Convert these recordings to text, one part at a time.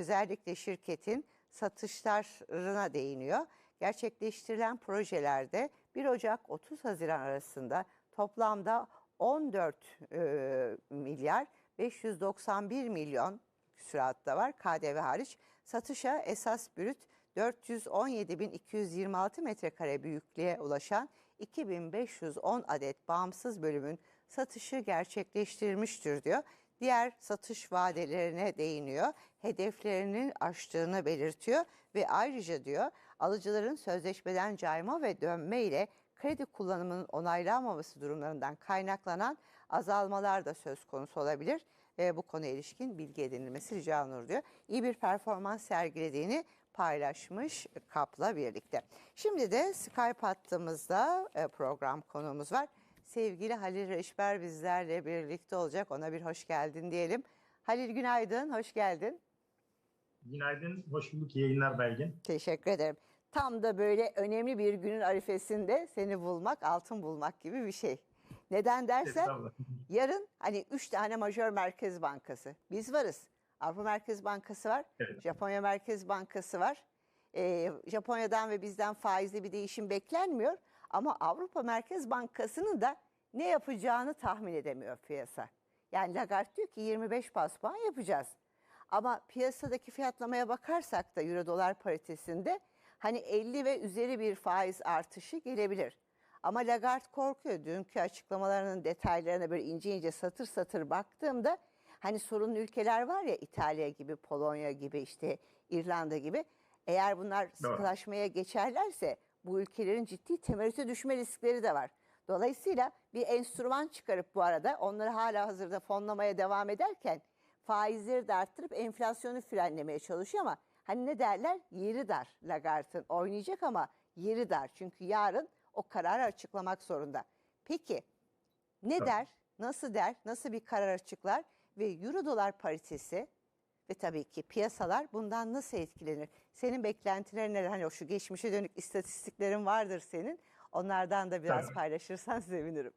özellikle şirketin satışlarına değiniyor. Gerçekleştirilen projelerde 1 Ocak 30 Haziran arasında toplamda 14 e, milyar 591 milyon küsuratta var KDV hariç. Satışa esas brüt 417.226 metrekare büyüklüğe ulaşan 2510 adet bağımsız bölümün satışı gerçekleştirmiştir diyor. Diğer satış vadelerine değiniyor. Hedeflerinin aştığını belirtiyor ve ayrıca diyor alıcıların sözleşmeden cayma ve dönme ile kredi kullanımının onaylanmaması durumlarından kaynaklanan azalmalar da söz konusu olabilir. Ve bu konuya ilişkin bilgi edinilmesi rica olunur diyor. İyi bir performans sergilediğini paylaşmış KAP'la birlikte. Şimdi de Skype hattımızda e, program konuğumuz var. Sevgili Halil Reşber bizlerle birlikte olacak. Ona bir hoş geldin diyelim. Halil günaydın, hoş geldin. Günaydın, hoş bulduk. İyi yayınlar Belgin. Teşekkür ederim. Tam da böyle önemli bir günün arifesinde seni bulmak, altın bulmak gibi bir şey. Neden dersen yarın hani üç tane majör merkez bankası. Biz varız. Avrupa Merkez Bankası var. Evet. Japonya Merkez Bankası var. Ee, Japonya'dan ve bizden faizli bir değişim beklenmiyor. Ama Avrupa Merkez Bankası'nın da ne yapacağını tahmin edemiyor piyasa. Yani Lagarde diyor ki 25 bas puan yapacağız. Ama piyasadaki fiyatlamaya bakarsak da euro dolar paritesinde hani 50 ve üzeri bir faiz artışı gelebilir. Ama Lagarde korkuyor. Dünkü açıklamalarının detaylarına böyle ince ince satır satır baktığımda hani sorunlu ülkeler var ya İtalya gibi, Polonya gibi işte İrlanda gibi. Eğer bunlar sıkılaşmaya geçerlerse bu ülkelerin ciddi temerrüte düşme riskleri de var. Dolayısıyla bir enstrüman çıkarıp bu arada onları hala hazırda fonlamaya devam ederken faizleri de arttırıp enflasyonu frenlemeye çalışıyor ama hani ne derler yeri dar Lagarde'ın oynayacak ama yeri dar. Çünkü yarın o kararı açıklamak zorunda. Peki ne der, nasıl der, nasıl bir karar açıklar ve euro dolar paritesi ve tabii ki piyasalar bundan nasıl etkilenir? Senin beklentilerin neler? Hani o şu geçmişe dönük istatistiklerin vardır senin. Onlardan da biraz Tabii. paylaşırsan sevinirim.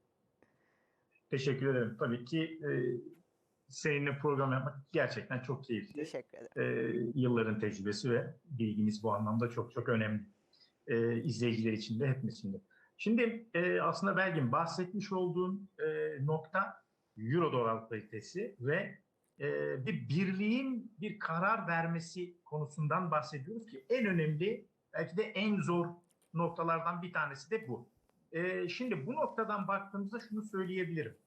Teşekkür ederim. Tabii ki e, seninle program yapmak gerçekten çok keyifli. Teşekkür ederim. E, yılların tecrübesi ve bilginiz bu anlamda çok çok önemli. E, izleyiciler için de hepimiz için de. Şimdi e, aslında Belgin bahsetmiş olduğun e, nokta Euro dolar paritesi ve e, bir birliğin bir karar vermesi konusundan bahsediyoruz ki en önemli belki de en zor noktalardan bir tanesi de bu. E, şimdi bu noktadan baktığımızda şunu söyleyebilirim.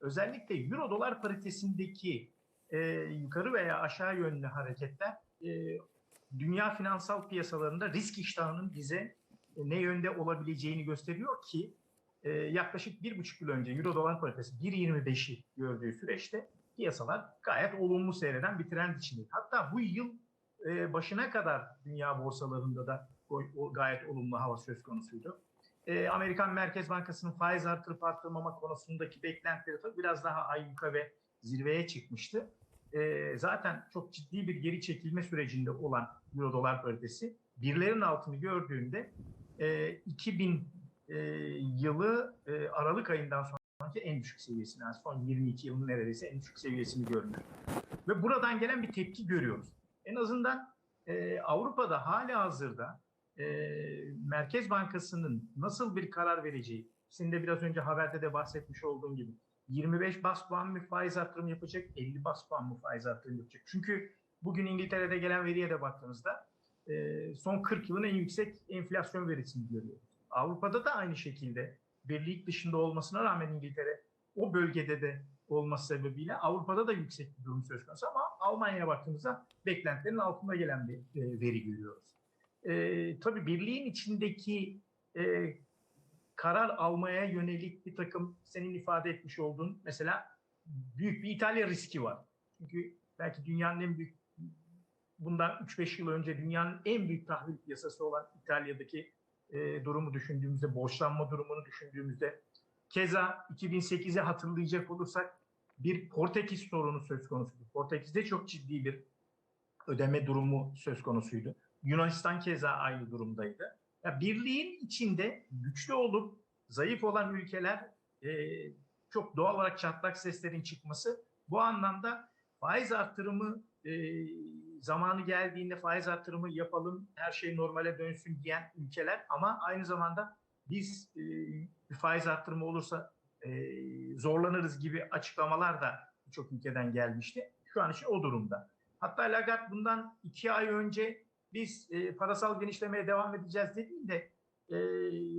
Özellikle Euro dolar paritesindeki e, yukarı veya aşağı yönlü hareketler e, dünya finansal piyasalarında risk iştahının bize e, ne yönde olabileceğini gösteriyor ki e, yaklaşık bir buçuk yıl önce Euro dolar paritesi 1.25'i gördüğü süreçte piyasalar gayet olumlu seyreden bir trend içindeydi. Hatta bu yıl e, başına kadar dünya borsalarında da gayet olumlu hava söz konusuydu. E, Amerikan Merkez Bankası'nın faiz artırıp arttırmama konusundaki beklentileri tabii biraz daha ayyuka ve zirveye çıkmıştı. E, zaten çok ciddi bir geri çekilme sürecinde olan Euro dolar paritesi birlerin altını gördüğünde e, 2000 e, yılı e, Aralık ayından sonraki en düşük seviyesini, yani son 22 yılın neredeyse en düşük seviyesini görmüş. Ve buradan gelen bir tepki görüyoruz. En azından e, Avrupa'da hala hazırda e, Merkez Bankası'nın nasıl bir karar vereceği, senin de biraz önce haberde de bahsetmiş olduğum gibi 25 bas puan mı faiz artırım yapacak, 50 bas puan mı faiz artırım yapacak? Çünkü bugün İngiltere'de gelen veriye de baktığımızda e, son 40 yılın en yüksek enflasyon verisini görüyoruz. Avrupa'da da aynı şekilde birlik dışında olmasına rağmen İngiltere o bölgede de olması sebebiyle Avrupa'da da yüksek bir durum söz konusu ama Almanya'ya baktığımızda beklentilerin altında gelen bir e, veri görüyoruz. E, tabii birliğin içindeki e, karar almaya yönelik bir takım senin ifade etmiş olduğun mesela büyük bir İtalya riski var. Çünkü belki dünyanın en büyük bundan 3-5 yıl önce dünyanın en büyük tahvil piyasası olan İtalya'daki e, durumu düşündüğümüzde, borçlanma durumunu düşündüğümüzde keza 2008'i hatırlayacak olursak bir Portekiz sorunu söz konusuydu. Portekiz'de çok ciddi bir ödeme durumu söz konusuydu. Yunanistan keza aynı durumdaydı. Ya birliğin içinde güçlü olup zayıf olan ülkeler e, çok doğal olarak çatlak seslerin çıkması bu anlamda faiz artırımı e, zamanı geldiğinde faiz artırımı yapalım, her şey normale dönsün diyen ülkeler ama aynı zamanda biz e, faiz artırımı olursa e, zorlanırız gibi açıklamalar da birçok ülkeden gelmişti. Şu an için o durumda. Hatta Lagarde bundan iki ay önce biz e, parasal genişlemeye devam edeceğiz dediğinde e,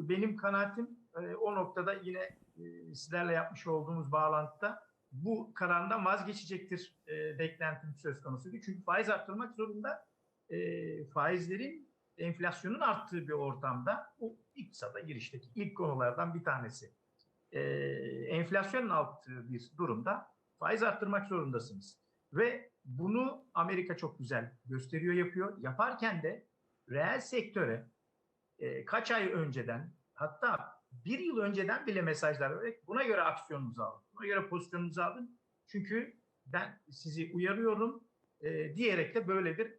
benim kanaatim e, o noktada yine e, sizlerle yapmış olduğumuz bağlantıda bu karardan vazgeçecektir e, beklentim söz konusuydu. Çünkü faiz arttırmak zorunda e, faizlerin enflasyonun arttığı bir ortamda bu iktisada girişteki ilk konulardan bir tanesi. E, enflasyonun arttığı bir durumda faiz arttırmak zorundasınız. Ve bunu Amerika çok güzel gösteriyor, yapıyor. Yaparken de reel sektöre e, kaç ay önceden hatta bir yıl önceden bile mesajlar vererek buna göre aksiyonunuzu alın. Buna göre pozisyonunuzu alın. Çünkü ben sizi uyarıyorum e, diyerek de böyle bir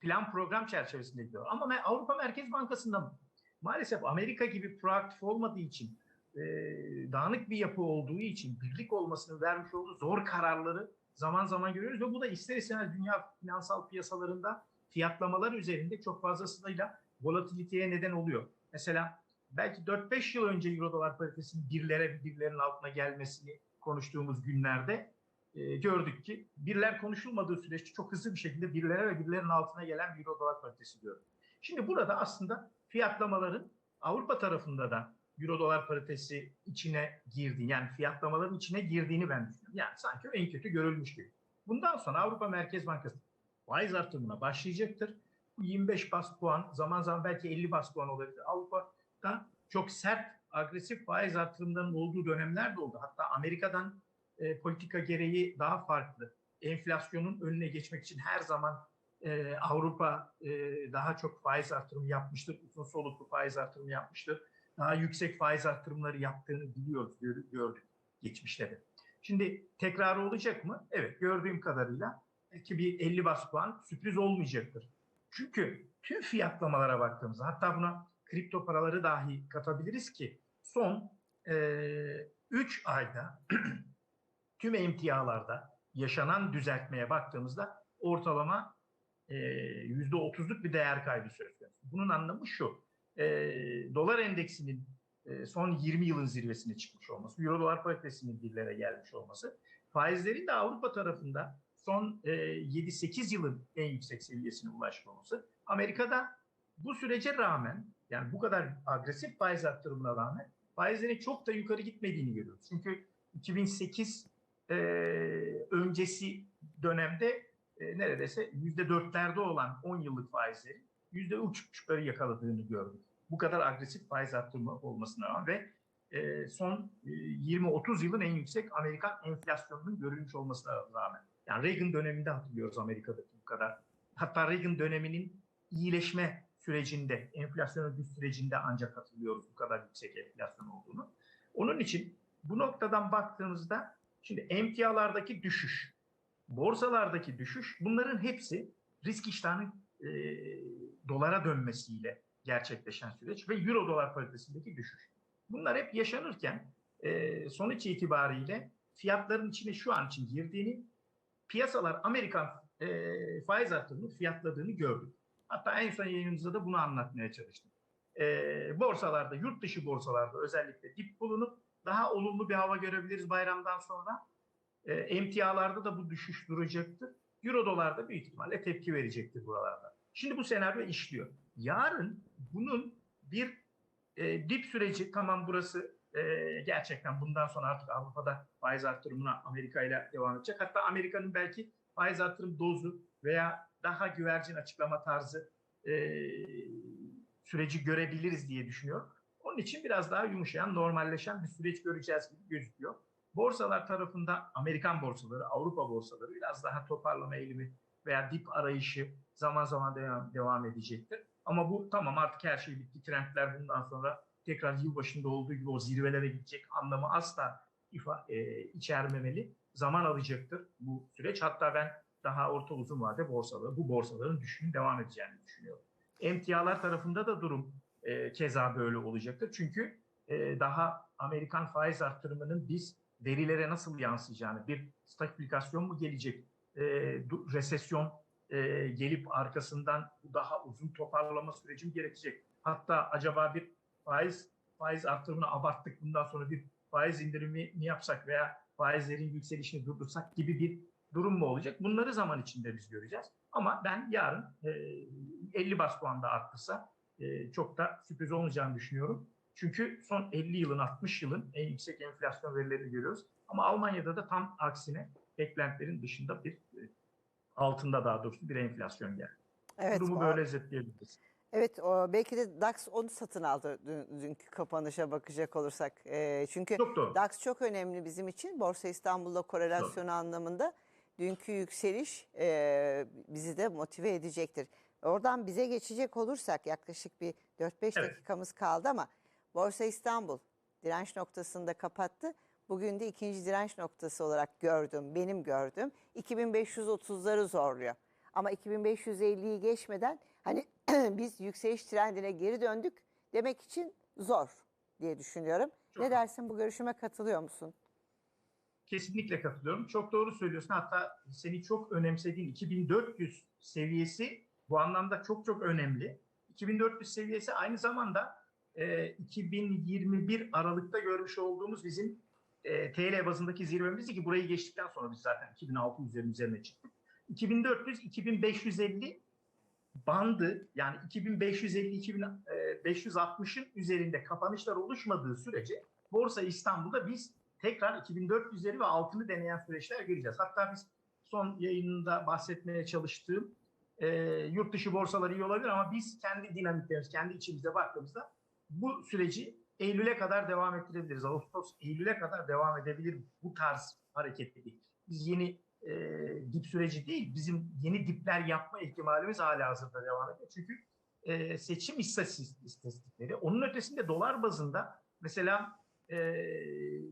plan program çerçevesinde gidiyor. Ama Avrupa Merkez Bankası'nda maalesef Amerika gibi proaktif olmadığı için e, dağınık bir yapı olduğu için birlik olmasını vermiş olduğu zor kararları zaman zaman görüyoruz ve bu da ister istemez dünya finansal piyasalarında fiyatlamalar üzerinde çok fazlasıyla volatiliteye neden oluyor. Mesela belki 4-5 yıl önce euro dolar paritesinin birlere birlerin altına gelmesini konuştuğumuz günlerde e, gördük ki birler konuşulmadığı süreçte çok hızlı bir şekilde birlere ve birlerin altına gelen euro dolar paritesi gördük. Şimdi burada aslında fiyatlamaların Avrupa tarafında da euro dolar paritesi içine girdi. Yani fiyatlamaların içine girdiğini ben düşünüyorum. Yani sanki en kötü görülmüş gibi. Bundan sonra Avrupa Merkez Bankası faiz artırımına başlayacaktır. Bu 25 bas puan, zaman zaman belki 50 bas puan olabilir. Avrupa'da çok sert, agresif faiz artırımlarının olduğu dönemler de oldu. Hatta Amerika'dan e, politika gereği daha farklı. Enflasyonun önüne geçmek için her zaman e, Avrupa e, daha çok faiz artırımı yapmıştır. Uzun soluklu faiz artırımı yapmıştır. Daha yüksek faiz artırımları yaptığını biliyoruz, gördük geçmişte de. Şimdi tekrarı olacak mı? Evet, gördüğüm kadarıyla belki bir 50 bas puan sürpriz olmayacaktır. Çünkü tüm fiyatlamalara baktığımızda hatta buna kripto paraları dahi katabiliriz ki son 3 e, ayda tüm emtialarda yaşanan düzeltmeye baktığımızda ortalama e, %30'luk bir değer kaybı söz konusu. Bunun anlamı şu, e, dolar endeksinin e, son 20 yılın zirvesine çıkmış olması, euro dolar paritesinin birlere gelmiş olması, faizlerin de Avrupa tarafında son e, 7-8 yılın en yüksek seviyesine ulaşmaması, Amerika'da bu sürece rağmen, yani bu kadar agresif faiz arttırımına rağmen faizlerin çok da yukarı gitmediğini görüyoruz. Çünkü 2008 e, öncesi dönemde e, neredeyse %4'lerde olan 10 yıllık faizlerin %3,5'ları yakaladığını gördük. Bu kadar agresif faiz arttırma olmasına rağmen ve e, son e, 20-30 yılın en yüksek Amerikan enflasyonunun görülmüş olmasına rağmen. Yani Reagan döneminde hatırlıyoruz Amerika'daki bu kadar. Hatta Reagan döneminin iyileşme sürecinde, enflasyonun düş sürecinde ancak hatırlıyoruz bu kadar yüksek enflasyon olduğunu. Onun için bu noktadan baktığımızda şimdi emtialardaki düşüş, borsalardaki düşüş bunların hepsi risk iştahının e, dolara dönmesiyle gerçekleşen süreç ve euro dolar paritesindeki düşüş. Bunlar hep yaşanırken e, sonuç itibariyle fiyatların içine şu an için girdiğini, piyasalar Amerikan e, faiz artırımını fiyatladığını gördük. Hatta en son yayınımızda da bunu anlatmaya çalıştım. E, borsalarda, yurt dışı borsalarda özellikle dip bulunup daha olumlu bir hava görebiliriz bayramdan sonra. E, emtialarda da bu düşüş duracaktır. Euro dolarda büyük ihtimalle tepki verecektir buralarda. Şimdi bu senaryo işliyor. Yarın bunun bir e, dip süreci tamam burası e, gerçekten bundan sonra artık Avrupa'da faiz artırımına Amerika ile devam edecek. Hatta Amerika'nın belki faiz artırım dozu veya daha güvercin açıklama tarzı e, süreci görebiliriz diye düşünüyorum. Onun için biraz daha yumuşayan, normalleşen bir süreç göreceğiz gibi gözüküyor. Borsalar tarafında Amerikan borsaları, Avrupa borsaları biraz daha toparlama eğilimi veya dip arayışı zaman zaman devam, devam edecektir. Ama bu tamam artık her şey bitti. Trendler bundan sonra tekrar yılbaşında olduğu gibi o zirvelere gidecek anlamı asla ifa, e, içermemeli. Zaman alacaktır bu süreç. Hatta ben daha orta uzun vade borsaları, bu borsaların düşüşünün devam edeceğini düşünüyorum. Emtialar tarafında da durum e, keza böyle olacaktır. Çünkü e, daha Amerikan faiz arttırımının biz verilere nasıl yansıyacağını, bir stabilizasyon mu gelecek, e, resesyon e, gelip arkasından daha uzun toparlama süreci mi gerekecek? Hatta acaba bir faiz faiz artırımını abarttık bundan sonra bir faiz indirimi mi yapsak veya faizlerin yükselişini durdursak gibi bir durum mu olacak? Bunları zaman içinde biz göreceğiz. Ama ben yarın e, 50 bas puan da arttırsa e, çok da sürpriz olmayacağını düşünüyorum. Çünkü son 50 yılın 60 yılın en yüksek enflasyon verilerini görüyoruz. Ama Almanya'da da tam aksine beklentilerin dışında bir e, altında daha doğrusu bir enflasyon geldi. Evet, Durumu böyle özetleyebiliriz. Evet, o, belki de DAX onu satın aldı dün, dünkü kapanışa bakacak olursak. Ee, çünkü Çok doğru. DAX çok önemli bizim için. Borsa İstanbul'la korelasyonu anlamında dünkü yükseliş e, bizi de motive edecektir. Oradan bize geçecek olursak yaklaşık bir 4-5 Evet. dakikamız kaldı ama Borsa İstanbul direnç noktasında kapattı. Bugün de ikinci direnç noktası olarak gördüm, benim gördüm. 2530'ları zorluyor. Ama 2550'yi geçmeden hani biz yükseliş trendine geri döndük demek için zor diye düşünüyorum. Çok ne dersin bu görüşüme katılıyor musun? Kesinlikle katılıyorum. Çok doğru söylüyorsun. Hatta seni çok önemsediğin 2400 seviyesi bu anlamda çok çok önemli. 2400 seviyesi aynı zamanda e, 2021 Aralık'ta görmüş olduğumuz bizim e, TL bazındaki zirvemizdi ki burayı geçtikten sonra biz zaten 2600'lerin üzerine çıktık. 2400-2550 bandı yani 2550-2560'ın üzerinde kapanışlar oluşmadığı sürece Borsa İstanbul'da biz tekrar 2400'leri ve altını deneyen süreçler göreceğiz. Hatta biz son yayınında bahsetmeye çalıştığım e, yurt dışı borsalar iyi olabilir ama biz kendi dinamiklerimiz, kendi içimizde baktığımızda bu süreci Eylül'e kadar devam ettirebiliriz. Ağustos, Eylül'e kadar devam edebilir bu tarz hareketli. Biz yeni e, dip süreci değil, bizim yeni dipler yapma ihtimalimiz hala hazırda devam ediyor. Çünkü e, seçim istatistik- istatistikleri, onun ötesinde dolar bazında mesela e,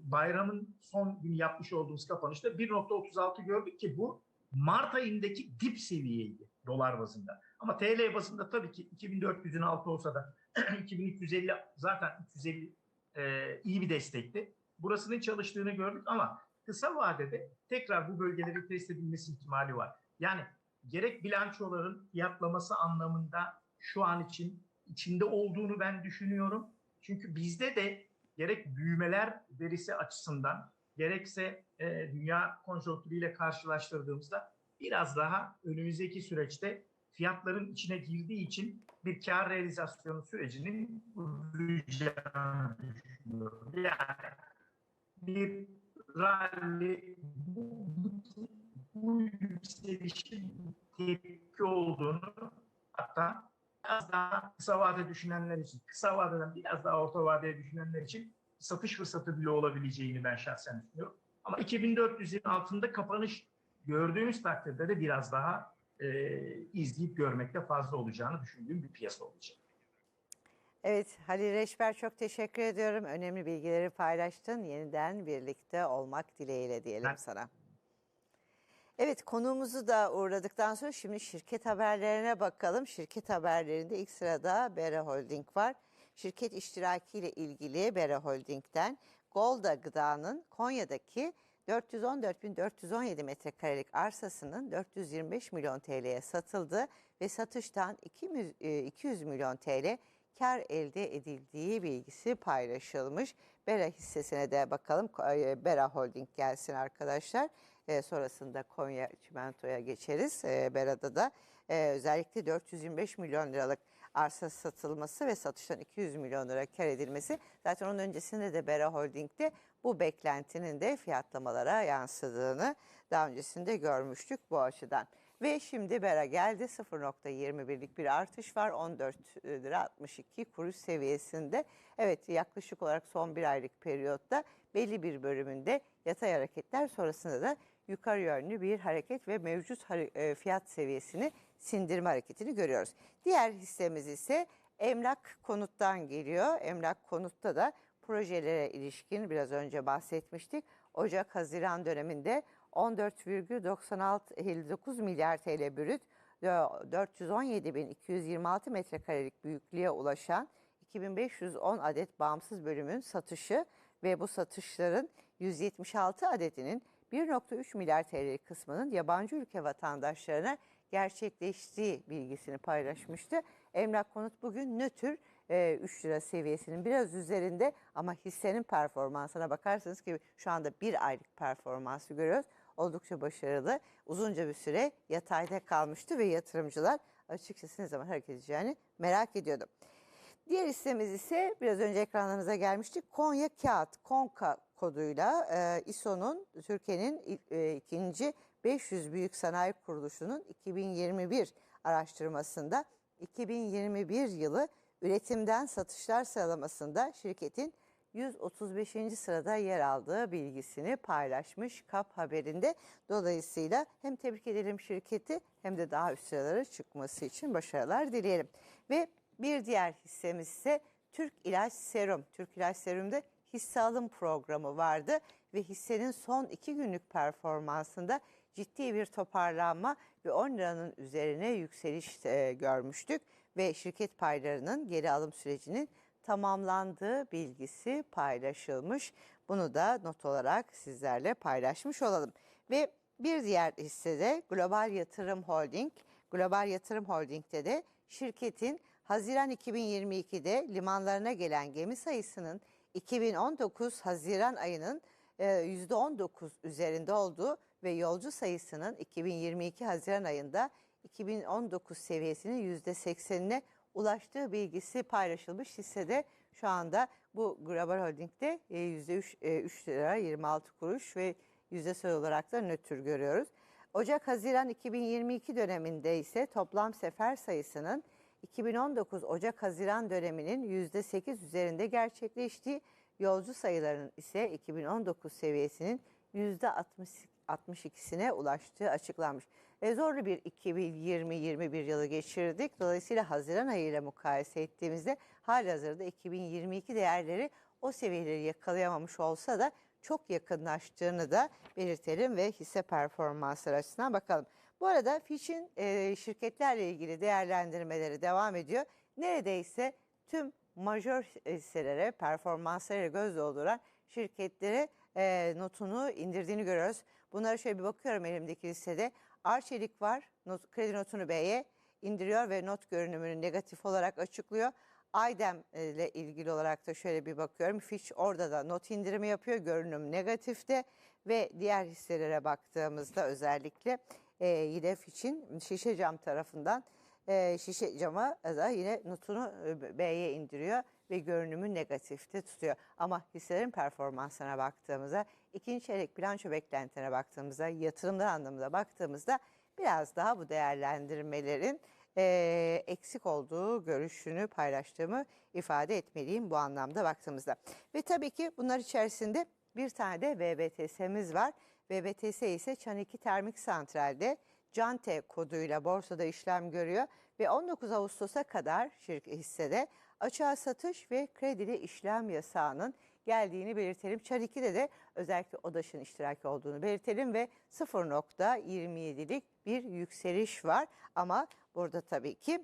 bayramın son günü yapmış olduğumuz kapanışta 1.36 gördük ki bu Mart ayındaki dip seviyeydi dolar bazında. Ama TL bazında tabii ki 2400'ün altı olsa da 2350 zaten 350 e, iyi bir destekti. Burasının çalıştığını gördük ama kısa vadede tekrar bu bölgeleri test edilmesi ihtimali var. Yani gerek bilançoların fiyatlaması anlamında şu an için içinde olduğunu ben düşünüyorum. Çünkü bizde de gerek büyümeler verisi açısından gerekse e, dünya konjonktürüyle karşılaştırdığımızda biraz daha önümüzdeki süreçte fiyatların içine girdiği için bir kar realizasyonu sürecinin uzayacağını. Yani bir rally bu, bu, bu yükselişin tepki olduğunu hatta biraz daha kısa vade düşünenler için, kısa vadeden biraz daha orta vadeye düşünenler için satış fırsatı bile olabileceğini ben şahsen düşünüyorum. Ama 2400'ün altında kapanış gördüğümüz takdirde de biraz daha e, izleyip görmekte fazla olacağını düşündüğüm bir piyasa olacak. Evet Halil Reşber çok teşekkür ediyorum. Önemli bilgileri paylaştın. Yeniden birlikte olmak dileğiyle diyelim Ben- sana. Evet konuğumuzu da uğradıktan sonra şimdi şirket haberlerine bakalım. Şirket haberlerinde ilk sırada Bera Holding var. Şirket iştirakiyle ilgili Bera Holding'den Golda Gıda'nın Konya'daki 414.417 metrekarelik arsasının 425 milyon TL'ye satıldı ve satıştan 200 e, 200 milyon TL kar elde edildiği bilgisi paylaşılmış. Bera hissesine de bakalım. E, Bera Holding gelsin arkadaşlar. E, sonrasında Konya Çimento'ya geçeriz. E, Bera'da da e, özellikle 425 milyon liralık arsa satılması ve satıştan 200 milyon lira kar edilmesi. Zaten onun öncesinde de Bera Holding'de bu beklentinin de fiyatlamalara yansıdığını daha öncesinde görmüştük bu açıdan. Ve şimdi Bera geldi 0.21'lik bir artış var 14 lira 62 kuruş seviyesinde. Evet yaklaşık olarak son bir aylık periyotta belli bir bölümünde yatay hareketler sonrasında da yukarı yönlü bir hareket ve mevcut e, fiyat seviyesini sindirme hareketini görüyoruz. Diğer hissemiz ise emlak konuttan geliyor. Emlak konutta da projelere ilişkin biraz önce bahsetmiştik. Ocak-Haziran döneminde 14,96 milyar TL brüt 417.226 metrekarelik büyüklüğe ulaşan 2510 adet bağımsız bölümün satışı ve bu satışların 176 adetinin 1.3 milyar TL kısmının yabancı ülke vatandaşlarına gerçekleştiği bilgisini paylaşmıştı. Emlak konut bugün nötr e, 3 lira seviyesinin biraz üzerinde ama hissenin performansına bakarsanız ki şu anda bir aylık performansı görüyoruz. Oldukça başarılı. Uzunca bir süre yatayda kalmıştı ve yatırımcılar açıkçası ne zaman hareket edeceğini merak ediyordu. Diğer hissemiz ise biraz önce ekranlarınıza gelmişti. Konya Kağıt, Konka koduyla e, İSO'nun Türkiye'nin e, ikinci 500 büyük sanayi kuruluşunun 2021 araştırmasında 2021 yılı üretimden satışlar sıralamasında şirketin 135. sırada yer aldığı bilgisini paylaşmış KAP haberinde. Dolayısıyla hem tebrik edelim şirketi hem de daha üst sıralara çıkması için başarılar dileyelim. Ve bir diğer hissemiz ise Türk İlaç Serum. Türk İlaç Serum'da hisse alım programı vardı ve hissenin son iki günlük performansında ciddi bir toparlanma ve 10 liranın üzerine yükseliş e, görmüştük ve şirket paylarının geri alım sürecinin tamamlandığı bilgisi paylaşılmış. Bunu da not olarak sizlerle paylaşmış olalım. Ve bir diğer hissede Global Yatırım Holding. Global Yatırım Holding'de de şirketin Haziran 2022'de limanlarına gelen gemi sayısının 2019 Haziran ayının e, %19 üzerinde olduğu ve yolcu sayısının 2022 Haziran ayında 2019 seviyesinin %80'ine ulaştığı bilgisi paylaşılmış hissede şu anda bu Global Holding'de e, %3 e, 3 lira 26 kuruş ve yüzdesel olarak da nötr görüyoruz. Ocak-Haziran 2022 döneminde ise toplam sefer sayısının 2019 Ocak-Haziran döneminin %8 üzerinde gerçekleştiği yolcu sayılarının ise 2019 seviyesinin %62'sine ulaştığı açıklanmış. E, zorlu bir 2020-21 yılı geçirdik. Dolayısıyla Haziran ayıyla mukayese ettiğimizde halihazırda 2022 değerleri o seviyeleri yakalayamamış olsa da çok yakınlaştığını da belirtelim ve hisse performansları açısından bakalım. Bu arada Fitch'in e, şirketlerle ilgili değerlendirmeleri devam ediyor. Neredeyse tüm majör hisselere, performanslara göz dolduran şirketlere e, notunu indirdiğini görüyoruz. Bunlara şöyle bir bakıyorum elimdeki listede. Arçelik var, not, kredi notunu B'ye indiriyor ve not görünümünü negatif olarak açıklıyor. Aydem ile ilgili olarak da şöyle bir bakıyorum. Fitch orada da not indirimi yapıyor. Görünüm negatifte ve diğer hisselere baktığımızda özellikle e, yine Fitch'in şişe cam tarafından e, şişe cama da yine notunu e, B'ye indiriyor ve görünümü negatifte tutuyor. Ama hisselerin performansına baktığımızda, ikinci çeyrek bilanço beklentilerine baktığımızda, yatırımlar anlamında baktığımızda biraz daha bu değerlendirmelerin e, eksik olduğu görüşünü paylaştığımı ifade etmeliyim bu anlamda baktığımızda. Ve tabii ki bunlar içerisinde bir tane de VBTS'miz var. VBTS ise Çaneki Termik Santral'de Cante koduyla borsada işlem görüyor ve 19 Ağustos'a kadar şirket hissede açığa satış ve kredili işlem yasağının geldiğini belirtelim. Çar 2'de de özellikle ODAŞ'ın iştiraki olduğunu belirtelim ve 0.27'lik bir yükseliş var. Ama burada tabii ki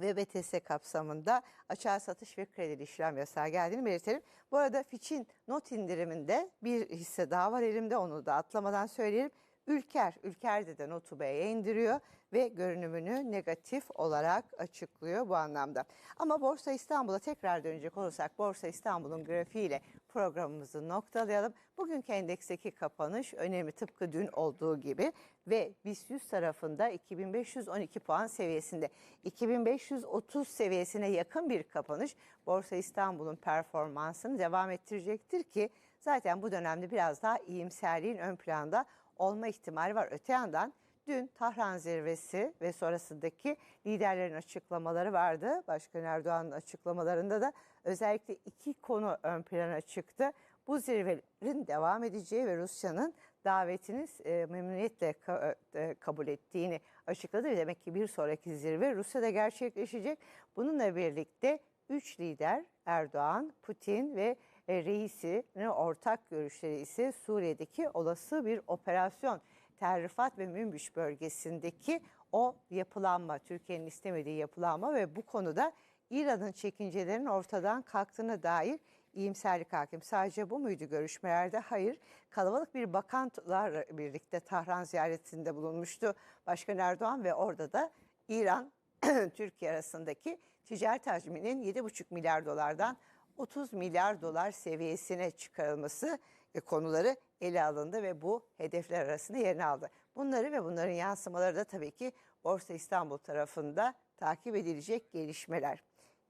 ve BTS kapsamında açığa satış ve kredili işlem yasağı geldiğini belirtelim. Bu arada Fitch'in not indiriminde bir hisse daha var elimde onu da atlamadan söyleyelim. Ülker, Ülker'de de notu B'ye indiriyor ve görünümünü negatif olarak açıklıyor bu anlamda. Ama Borsa İstanbul'a tekrar dönecek olursak Borsa İstanbul'un grafiğiyle programımızı noktalayalım. Bugünkü endeksteki kapanış önemli tıpkı dün olduğu gibi ve BIST 100 tarafında 2512 puan seviyesinde 2530 seviyesine yakın bir kapanış Borsa İstanbul'un performansını devam ettirecektir ki zaten bu dönemde biraz daha iyimserliğin ön planda olma ihtimali var. Öte yandan dün Tahran zirvesi ve sonrasındaki liderlerin açıklamaları vardı. Başkan Erdoğan'ın açıklamalarında da özellikle iki konu ön plana çıktı. Bu zirvelerin devam edeceği ve Rusya'nın davetini e, memnuniyetle ka, e, kabul ettiğini açıkladı. Demek ki bir sonraki zirve Rusya'da gerçekleşecek. Bununla birlikte üç lider Erdoğan, Putin ve e, reisi ortak görüşleri ise Suriye'deki olası bir operasyon Terrifat ve Münbiş bölgesindeki o yapılanma, Türkiye'nin istemediği yapılanma ve bu konuda İran'ın çekincelerinin ortadan kalktığına dair iyimserlik hakim. Sadece bu muydu görüşmelerde? Hayır. Kalabalık bir bakanlar birlikte Tahran ziyaretinde bulunmuştu Başkan Erdoğan ve orada da İran Türkiye arasındaki ticaret hacminin 7,5 milyar dolardan 30 milyar dolar seviyesine çıkarılması ve konuları ele alındı ve bu hedefler arasında yerini aldı. Bunları ve bunların yansımaları da tabii ki Borsa İstanbul tarafında takip edilecek gelişmeler.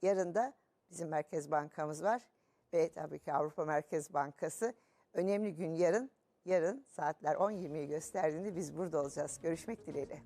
Yarın da bizim Merkez Bankamız var ve tabii ki Avrupa Merkez Bankası. Önemli gün yarın. Yarın saatler 10.20'yi gösterdiğinde biz burada olacağız. Görüşmek dileğiyle.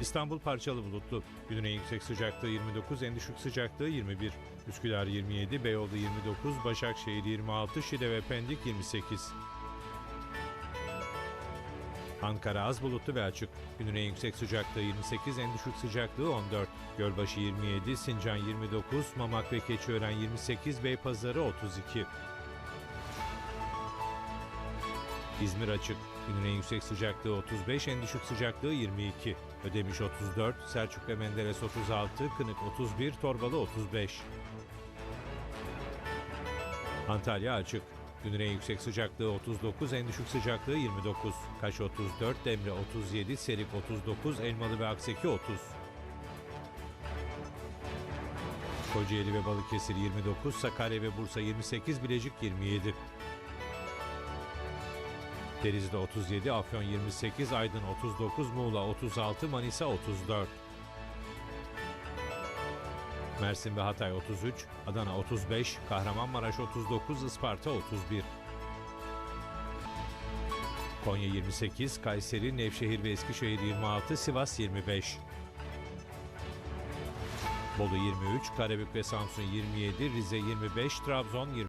İstanbul parçalı bulutlu. Günün en yüksek sıcaklığı 29, en düşük sıcaklığı 21. Üsküdar 27, Beyoğlu 29, Başakşehir 26, Şile ve Pendik 28. Ankara az bulutlu ve açık. Günün en yüksek sıcaklığı 28, en düşük sıcaklığı 14. Gölbaşı 27, Sincan 29, Mamak ve Keçiören 28, Beypazarı 32. İzmir açık. Günün en yüksek sıcaklığı 35, en düşük sıcaklığı 22. Ödemiş 34, Selçuk ve Menderes 36, Kınık 31, Torbalı 35. Antalya açık. Günün en yüksek sıcaklığı 39, en düşük sıcaklığı 29. Kaş 34, Demre 37, Serik 39, Elmalı ve Akseki 30. Kocaeli ve Balıkesir 29, Sakarya ve Bursa 28, Bilecik 27. Denizli 37, Afyon 28, Aydın 39, Muğla 36, Manisa 34. Mersin ve Hatay 33, Adana 35, Kahramanmaraş 39, Isparta 31. Konya 28, Kayseri, Nevşehir ve Eskişehir 26, Sivas 25. Bolu 23, Karabük ve Samsun 27, Rize 25, Trabzon 20.